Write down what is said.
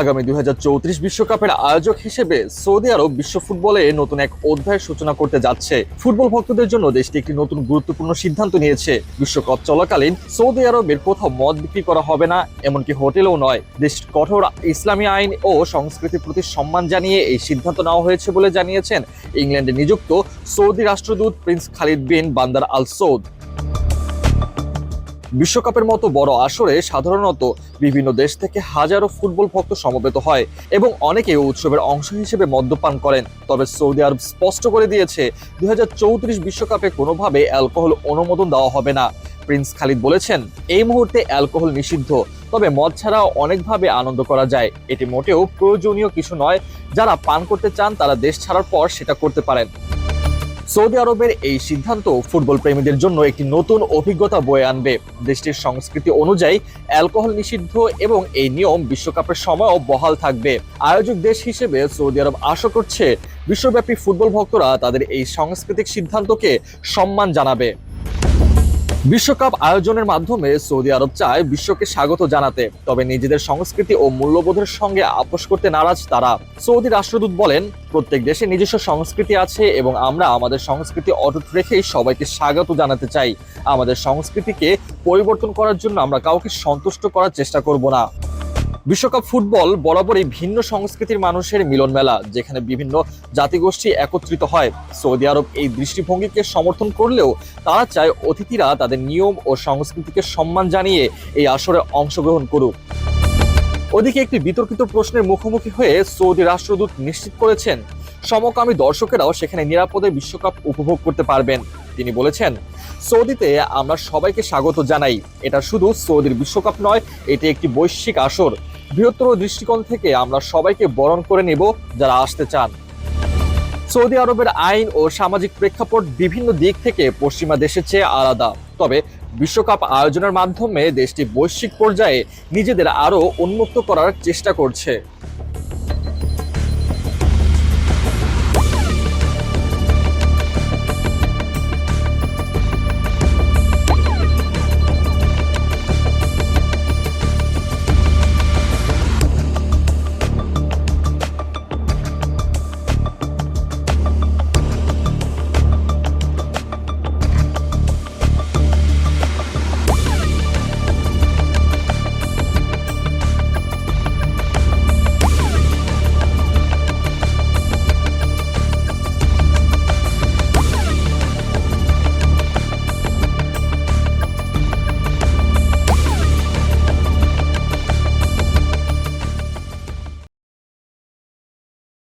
আগামী দুই বিশ্বকাপের আয়োজক হিসেবে সৌদি আরব বিশ্ব ফুটবলে নতুন এক অধ্যায়ের সূচনা করতে যাচ্ছে। ফুটবল ভক্তদের জন্য দেশটি একটি নতুন গুরুত্বপূর্ণ সিদ্ধান্ত নিয়েছে। বিশ্বকাপ চলাকালীন সৌদি আরবের কোথাও মদ বিক্রি করা হবে না, এমনকি হোটেলেও নয়। দেশ কঠোর ইসলামী আইন ও সংস্কৃতির প্রতি সম্মান জানিয়ে এই সিদ্ধান্ত নেওয়া হয়েছে বলে জানিয়েছেন ইংল্যান্ডে নিযুক্ত সৌদি রাষ্ট্রদূত প্রিন্স খালিদ বিন বান্দার আল সৌদ বিশ্বকাপের মতো বড় আসরে সাধারণত বিভিন্ন দেশ থেকে হাজারো ফুটবল ভক্ত সমবেত হয় এবং অনেকে উৎসবের অংশ হিসেবে মদ্যপান করেন। তবে সৌদি আরব স্পষ্ট করে দিয়েছে, দুই বিশ্বকাপে কোনোভাবে অ্যালকোহল অনুমোদন দেওয়া হবে না। প্রিন্স খালিদ বলেছেন, এই মুহূর্তে অ্যালকোহল নিষিদ্ধ, তবে মদ ছাড়াও অনেকভাবে আনন্দ করা যায়। এটি মোটেও প্রয়োজনীয় কিছু নয়। যারা পান করতে চান তারা দেশ ছাড়ার পর সেটা করতে পারেন। সৌদি আরবের এই সিদ্ধান্ত ফুটবল প্রেমীদের জন্য একটি নতুন অভিজ্ঞতা বয়ে আনবে। দেশটির সংস্কৃতি অনুযায়ী অ্যালকোহল নিষিদ্ধ এবং এই নিয়ম বিশ্বকাপের সময়ও বহাল থাকবে। আয়োজক দেশ হিসেবে সৌদি আরব আশা করছে, বিশ্বব্যাপী ফুটবল ভক্তরা তাদের এই সাংস্কৃতিক সিদ্ধান্তকে সম্মান জানাবে। বিশ্বকাপ আয়োজনের মাধ্যমে সৌদি আরব চায় বিশ্বকে স্বাগত জানাতে। তবে নিজেদের সংস্কৃতি ও মূল্যবোধের সঙ্গে আপোষ করতে নারাজ তারা। সৌদি রাষ্ট্রদূত বলেন, প্রত্যেক দেশে নিজস্ব সংস্কৃতি আছে এবং আমরা আমাদের সংস্কৃতি অটুট রেখেই সবাইকে স্বাগত জানাতে চাই। আমাদের সংস্কৃতিকে পরিবর্তন করার জন্য আমরা কাউকে সন্তুষ্ট করার চেষ্টা করব না। বিশ্বকাপ ফুটবল বরাবরই ভিন্ন সংস্কৃতির মানুষের মিলন মেলা যেখানে বিভিন্ন জাতিগোষ্ঠী একত্রিত হয়। সৌদি আরব এই দৃষ্টিভঙ্গিকে সমর্থন করলেও তারা চায় অতিথিরা তাদের নিয়ম ও সংস্কৃতিকে সম্মান জানিয়ে এই আসরে অংশগ্রহণ করুক। ওদিকে একটি বিতর্কিত প্রশ্নের মুখোমুখি হয়ে সৌদি রাষ্ট্রদূত নিশ্চিত করেছেন, সমকামী দর্শকেরাও সেখানে নিরাপদে বিশ্বকাপ উপভোগ করতে পারবেন। তিনি বলেছেন, সৌদিতে আমরা সবাইকে স্বাগত জানাই। এটা শুধু সৌদির বিশ্বকাপ নয়, এটি একটি বৈশ্বিক আসর। বৃহত্তর দৃষ্টিকোণ থেকে আমরা সবাইকে বরণ করে নেব যারা আসতে চান। সৌদি আরবের আইন ও সামাজিক প্রেক্ষাপট বিভিন্ন দিক থেকে পশ্চিমা দেশের চেয়ে আলাদা। তবে বিশ্বকাপ আয়োজনের মাধ্যমে দেশটি বৈশ্বিক পর্যায়ে নিজেদের আরও উন্মুক্ত করার চেষ্টা করছে।